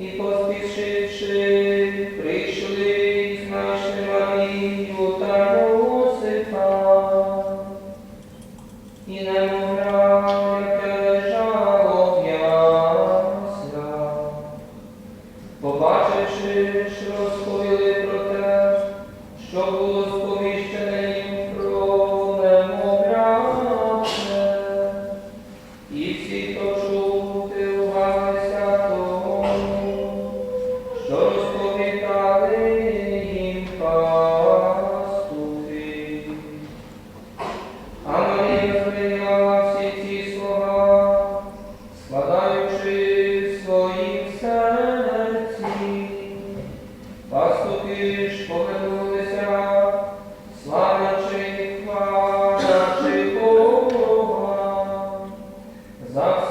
І поспішивши, прийшли знайшли Марію та Йосифа. І немовля, лежало в яслах. Побачивши, що розповіли про те, що було За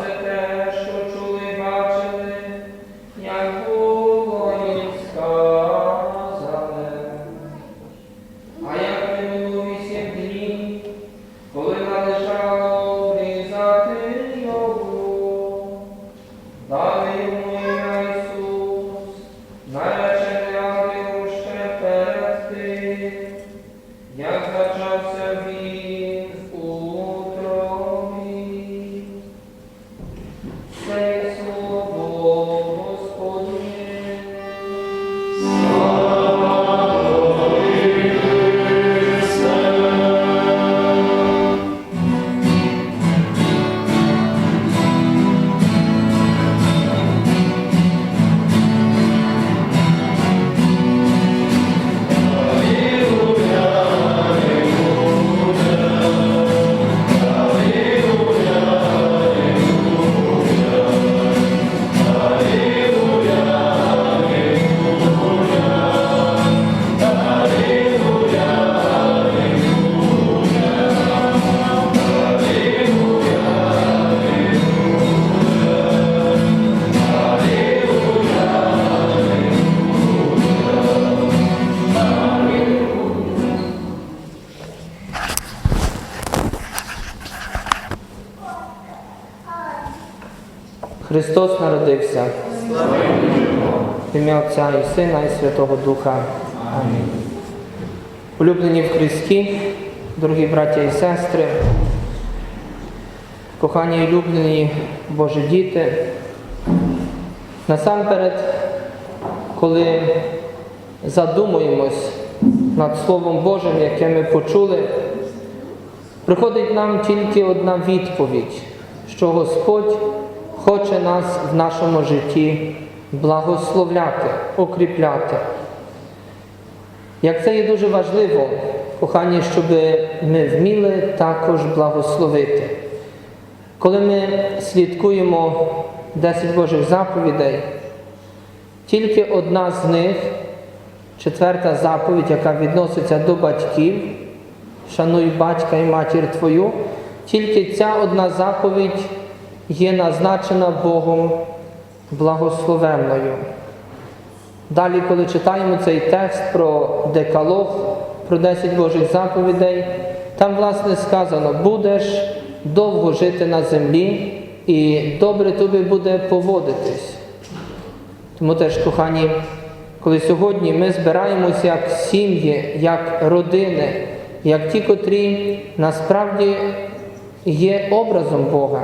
Христос народився. В ім'я Отця і Сина і Святого Духа. Амінь. Улюблені в Христі, дорогі браття і сестри, кохані і улюблені Божі діти, насамперед, коли задумуємось над Словом Божим, яке ми почули, приходить нам тільки одна відповідь, що Господь хоче нас в нашому житті благословляти, укріпляти. Як це є дуже важливо, кохані, щоб ми вміли також благословити. Коли ми слідкуємо 10 Божих заповідей, тільки одна з них, четверта заповідь, яка відноситься до батьків, шануй батька і матір твою, тільки ця одна заповідь є назначена Богом благословенною. Далі, коли читаємо цей текст про декалог, про 10 Божих заповідей, там, власне, сказано, будеш довго жити на землі і добре тобі буде поводитись. Тому теж, кохані, коли сьогодні ми збираємося як сім'ї, як родини, як ті, котрі насправді є образом Бога,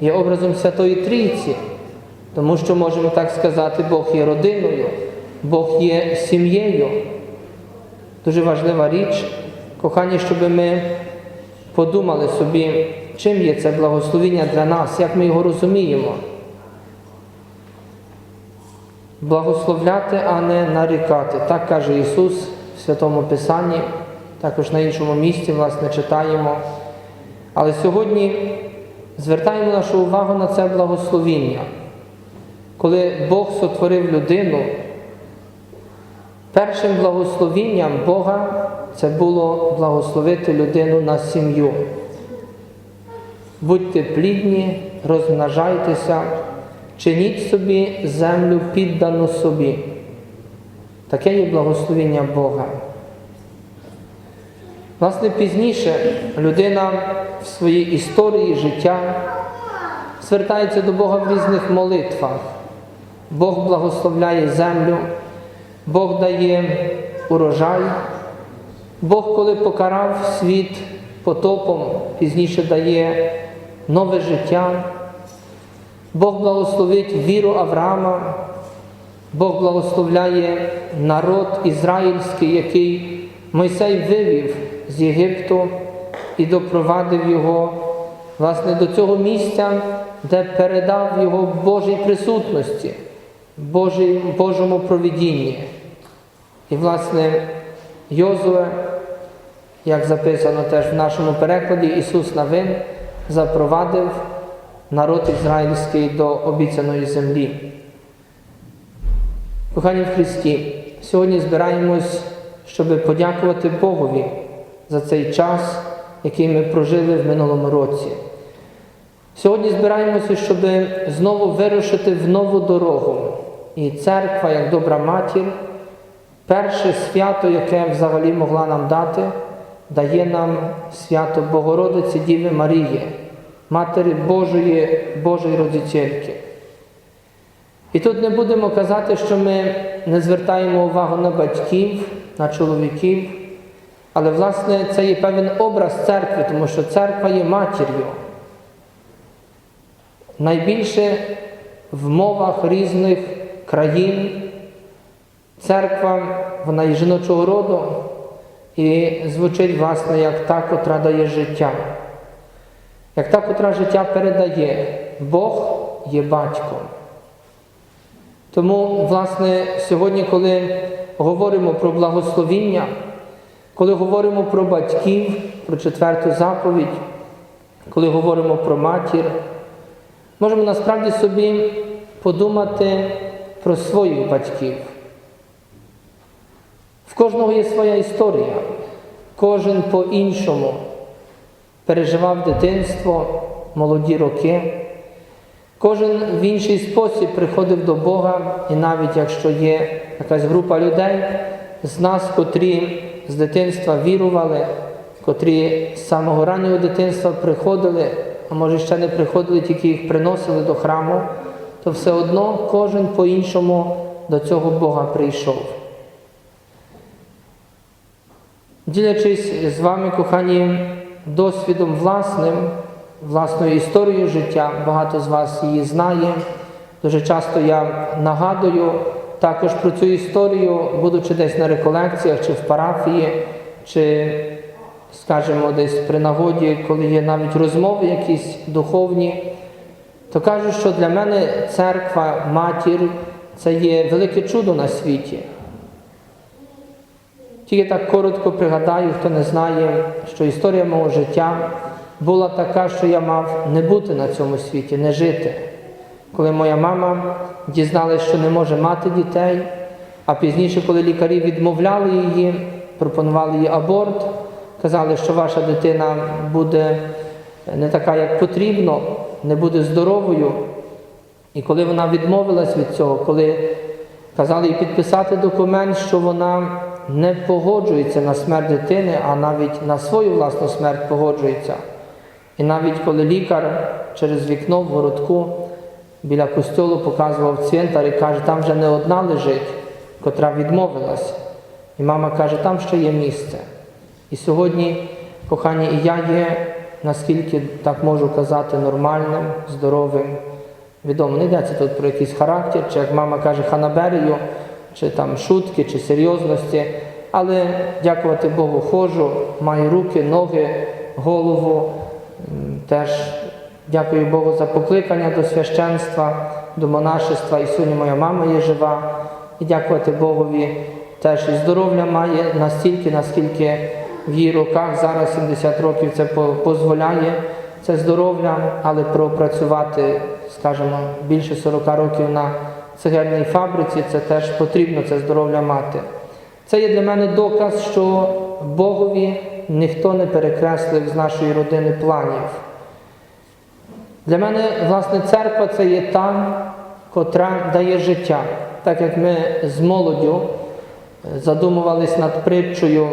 є образом Святої Трійці, тому що можемо так сказати, Бог є родиною, Бог є сім'єю. Дуже важлива річ, кохані, щоб ми подумали собі, чим є це благословіння для нас, як ми його розуміємо. Благословляти, а не нарікати. Так каже Ісус в Святому Писанні, також на іншому місці, власне, читаємо. Але сьогодні звертаємо нашу увагу на це благословіння. Коли Бог сотворив людину, першим благословінням Бога це було благословити людину на сім'ю. Будьте плідні, розмножайтеся, чиніть собі землю піддану собі. Таке є благословіння Бога. Власне, пізніше людина в своїй історії життя звертається до Бога в різних молитвах. Бог благословляє землю, Бог дає урожай. Бог, коли покарав світ потопом, пізніше дає нове життя. Бог благословить віру Авраама, Бог благословляє народ ізраїльський, який Мойсей вивів з Єгипту і допровадив його власне до цього місця, де передав його Божій присутності, Божій, Божому провідінні. І, власне, Йозуе, як записано теж в нашому перекладі, Ісус Навин запровадив народ ізраїльський до обіцяної землі. Кохані в Христі, сьогодні збираємось, щоб подякувати Богові за цей час, який ми прожили в минулому році. Сьогодні збираємося, щоб знову вирушити в нову дорогу. І церква, як добра матір, перше свято, яке взагалі могла нам дати, дає нам свято Богородиці Діви Марії, Матері Божої, Божої Родительки. І тут не будемо казати, що ми не звертаємо увагу на батьків, на чоловіків, але, власне, це є певен образ церкви, тому що церква є матір'ю. Найбільше в мовах різних країн церква, вона є жіночого роду і звучить, власне, як та, котра дає життя. Як та, котра життя передає, Бог є батьком. Тому, власне, сьогодні, коли говоримо про благословіння, коли говоримо про батьків, про четверту заповідь, коли говоримо про матір, можемо насправді собі подумати про своїх батьків. В кожного є своя історія, кожен по-іншому переживав дитинство, молоді роки. Кожен в інший спосіб приходив до Бога, і навіть якщо є якась група людей з нас, котрі з дитинства вірували, котрі з самого раннього дитинства приходили, а може ще не приходили, тільки їх приносили до храму, то все одно кожен по-іншому до цього Бога прийшов. Ділячись з вами, кохані, досвідом власним, власною історією життя, багато з вас її знає. Дуже часто я нагадую також про цю історію, будучи десь на реколекціях, чи в парафії, чи, скажімо, десь при нагоді, коли є навіть розмови якісь духовні, то кажу, що для мене церква, матір це є велике чудо на світі. Тільки так коротко пригадаю, хто не знає, що історія мого життя була така, що я мав не бути на цьому світі, не жити. Коли моя мама дізналася, що не може мати дітей, а пізніше, коли лікарі відмовляли її, пропонували їй аборт, казали, що ваша дитина буде не така, як потрібно, не буде здоровою. І коли вона відмовилась від цього, коли казали їй підписати документ, що вона не погоджується на смерть дитини, а навіть на свою власну смерть погоджується. І навіть коли лікар через вікно в городку біля костьолу показував цвинтар і каже, там вже не одна лежить, котра відмовилась. І мама каже, там ще є місце. І сьогодні, кохані, і я є, наскільки так можу казати, нормальним, здоровим. Відомо, не йдеться тут про якийсь характер, чи як мама каже, ханаберію, чи там шутки, чи серйозності. Але дякувати Богу, ходжу, маю руки, ноги, голову. Теж дякую Богу за покликання до священства, до монашества. І сьогодні моя мама є жива. І дякувати Богові теж і здоров'я має настільки, наскільки в її руках зараз 70 років це дозволяє. Це здоров'я, але пропрацювати, скажімо, більше 40 років на цегельній фабриці, це теж потрібно це здоров'я мати. Це є для мене доказ, що Богові ніхто не перекреслив з нашої родини планів. Для мене, власне, церква це є та, котра дає життя. Так як ми з молоддю задумувались над притчою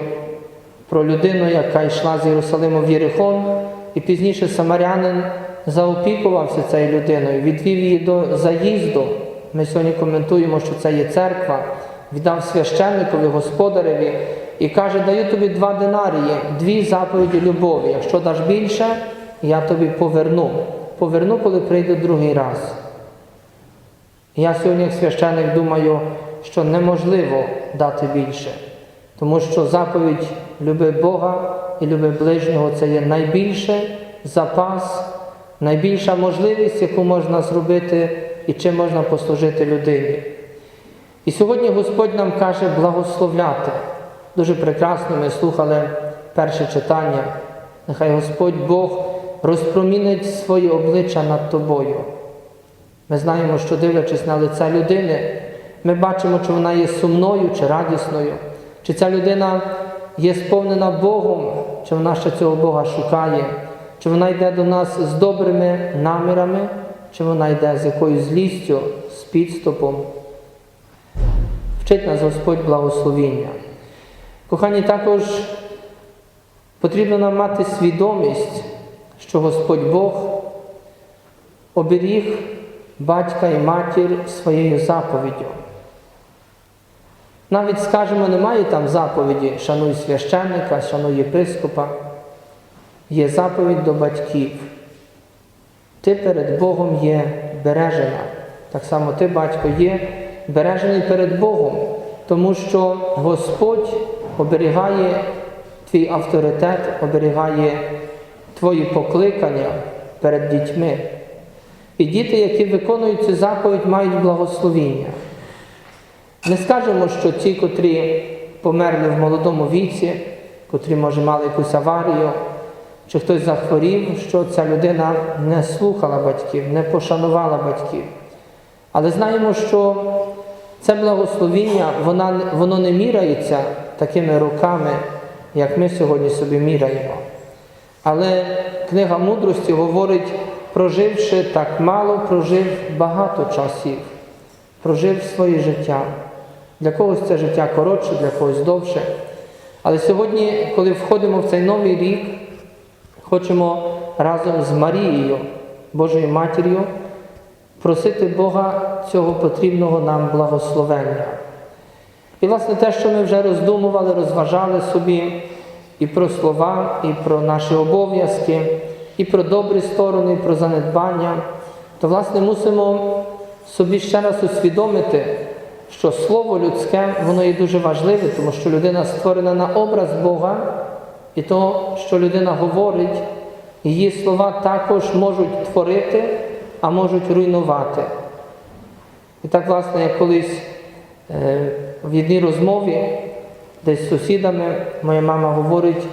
про людину, яка йшла з Єрусалиму в Єрихон, і пізніше самарянин заопікувався цією людиною, відвів її до заїзду Ми сьогодні коментуємо, що це є церква, віддав священникові, господареві і каже, даю тобі два динарії, дві заповіді любові. Якщо даш більше, я тобі поверну. Поверну, коли прийду другий раз. Я сьогодні, як священник, думаю, що неможливо дати більше, тому що заповідь люби Бога і люби ближнього це є найбільший запас, найбільша можливість, яку можна зробити і чим можна послужити людині. І сьогодні Господь нам каже благословляти. Дуже прекрасно ми слухали перше читання. Нехай Господь Бог розпромінить своє обличчя над тобою. Ми знаємо, що дивлячись на лице людини, ми бачимо, чи вона є сумною чи радісною, чи ця людина є сповнена Богом, чи вона ще цього Бога шукає, чи вона йде до нас з добрими намірами, чи вона йде з якоюсь злістю, з підступом. Вчить нас Господь благословіння. Кохані, також потрібно нам мати свідомість, що Господь Бог оберіг батька і матір своєю заповіддю. Навіть, скажімо, немає там заповіді шануй священника, шануй єпископа. Є заповідь до батьків. Ти перед Богом є бережена. Так само ти, батько, є бережений перед Богом, тому що Господь оберігає твій авторитет, оберігає твої покликання перед дітьми. І діти, які виконують цю заповідь, мають благословіння. Не скажемо, що ті, котрі померли в молодому віці, котрі, може, мали якусь аварію, чи хтось захворів, що ця людина не слухала батьків, не пошанувала батьків. Але знаємо, що це благословіння, воно не міряється такими роками, як ми сьогодні собі міряємо. Але книга мудрості говорить, проживши так мало, прожив багато часів, прожив своє життя. Для когось це життя коротше, для когось довше. Але сьогодні, коли входимо в цей новий рік, хочемо разом з Марією, Божою Матір'ю, просити Бога цього потрібного нам благословення. І, власне, те, що ми вже роздумували, розважали собі і про слова, і про наші обов'язки, і про добрі сторони, і про занедбання, то, власне, мусимо собі ще раз усвідомити, що слово людське, воно є дуже важливе, тому що людина створена на образ Бога, і то, що людина говорить, її слова також можуть творити, а можуть руйнувати. І так, власне, я колись е, в одній розмові десь з сусідами моя мама говорить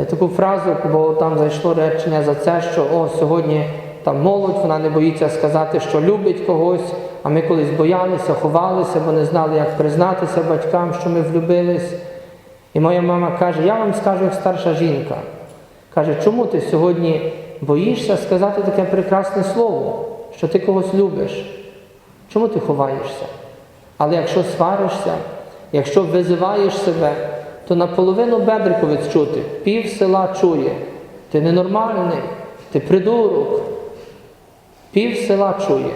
е, таку фразу, бо там зайшло речення за це, що о, сьогодні там молодь, вона не боїться сказати, що любить когось, а ми колись боялися, ховалися, бо не знали, як признатися батькам, що ми влюбились. І моя мама каже, я вам скажу як старша жінка. Каже, чому ти сьогодні боїшся сказати таке прекрасне слово, що ти когось любиш? Чому ти ховаєшся? Але якщо сваришся, якщо визиваєш себе, то наполовину бедриковець чути, пів села чує. Ти ненормальний, ти придурок. Пів села чує.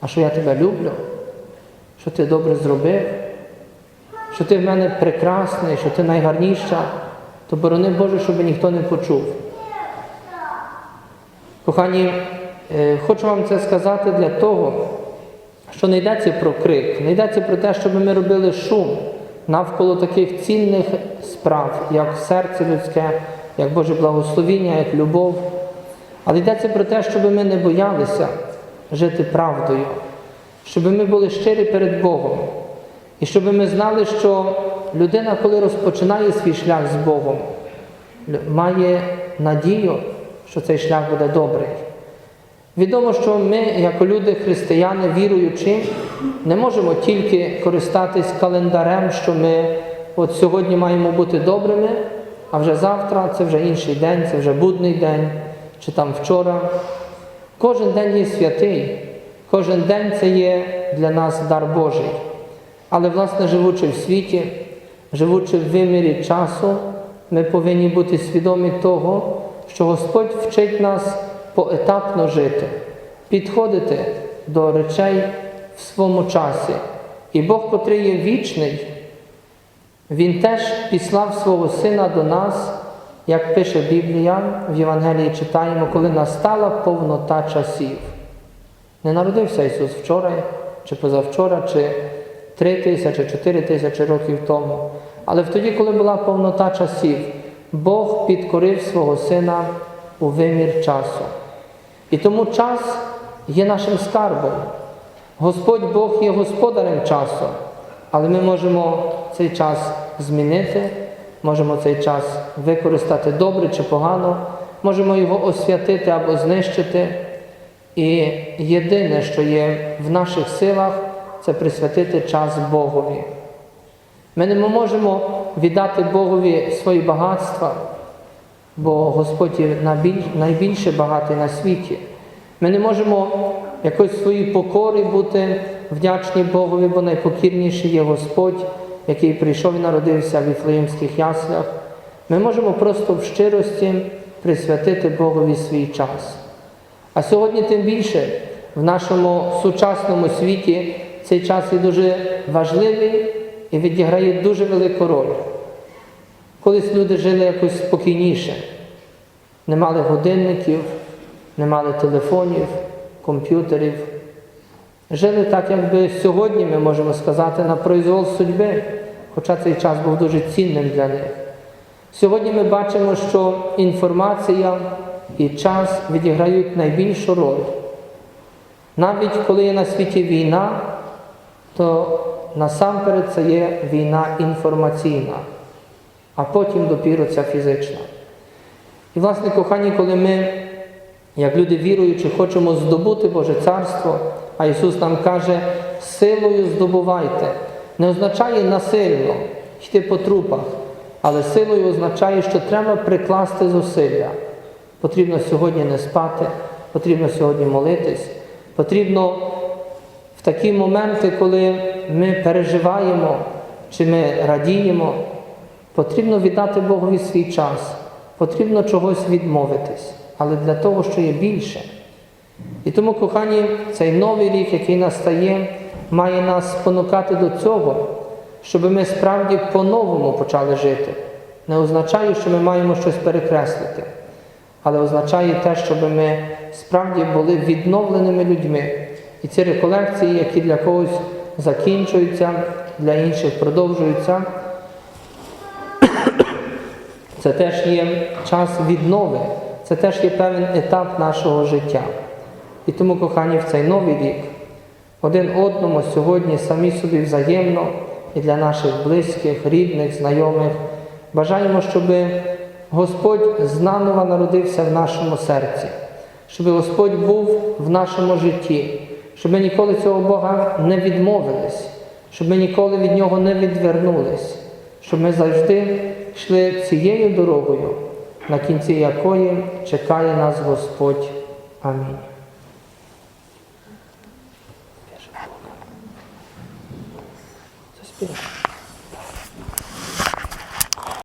А що я тебе люблю, що ти добре зробив, що ти в мене прекрасний, що ти найгарніша, то борони Боже, щоб ніхто не почув. Кохані, е, хочу вам це сказати для того, що не йдеться про крик, не йдеться про те, щоб ми робили шум навколо таких цінних справ, як серце людське, як Боже благословіння, як любов. Але йдеться про те, щоб ми не боялися жити правдою, щоб ми були щирі перед Богом. І щоб ми знали, що людина, коли розпочинає свій шлях з Богом, має надію, що цей шлях буде добрий. Відомо, що ми, як люди, християни, віруючі, не можемо тільки користатись календарем, що ми от сьогодні маємо бути добрими, а вже завтра це вже інший день, це вже будний день, чи там вчора. Кожен день є святий, кожен день це є для нас дар Божий. Але, власне, живучи в світі, живучи в вимірі часу, ми повинні бути свідомі того, що Господь вчить нас поетапно жити, підходити до речей в своєму часі. І Бог, котрий є вічний, Він теж післав свого Сина до нас, як пише Біблія, в Євангелії читаємо, коли настала повнота часів. Не народився Ісус вчора, чи позавчора, чи три тисячі, чотири тисячі років тому. Але тоді, коли була повнота часів, Бог підкорив свого Сина у вимір часу. І тому час є нашим скарбом. Господь Бог є господарем часу, але ми можемо цей час змінити, можемо цей час використати добре чи погано, можемо його освятити або знищити. І єдине, що є в наших силах, це присвятити час Богові. Ми не можемо віддати Богові свої багатства, бо Господь є найбільше багатий на світі. Ми не можемо якось свої покори бути вдячні Богові, бо найпокірніший є Господь, який прийшов і народився в Віфлеємських яслях. Ми можемо просто в щирості присвятити Богові свій час. А сьогодні тим більше в нашому сучасному світі цей час є дуже важливий і відіграє дуже велику роль. Колись люди жили якось спокійніше, не мали годинників, не мали телефонів, комп'ютерів. Жили так, якби сьогодні ми можемо сказати, на произвол судьби, хоча цей час був дуже цінним для них. Сьогодні ми бачимо, що інформація і час відіграють найбільшу роль. Навіть коли є на світі війна, то насамперед це є війна інформаційна, а потім допіру ця фізична. І, власне, кохані, коли ми, як люди віруючі, хочемо здобути Боже Царство, а Ісус нам каже, силою здобувайте, не означає насильно йти по трупах, але силою означає, що треба прикласти зусилля. Потрібно сьогодні не спати, потрібно сьогодні молитись, потрібно в такі моменти, коли ми переживаємо чи ми радіємо, потрібно віддати Богові свій час, потрібно чогось відмовитись, але для того, що є більше. І тому, кохані, цей новий рік, який настає, має нас спонукати до цього, щоб ми справді по-новому почали жити. Не означає, що ми маємо щось перекреслити, але означає те, щоб ми справді були відновленими людьми. І ці реколекції, які для когось закінчуються, для інших продовжуються, це теж є час віднови, це теж є певний етап нашого життя. І тому, кохані, в цей новий рік один одному сьогодні самі собі взаємно і для наших близьких, рідних, знайомих бажаємо, щоб Господь знаново народився в нашому серці, щоб Господь був в нашому житті, щоб ми ніколи цього Бога не відмовились, щоб ми ніколи від Нього не відвернулись, щоб ми завжди йшли цією дорогою, на кінці якої чекає нас Господь. Амінь. Заспівай.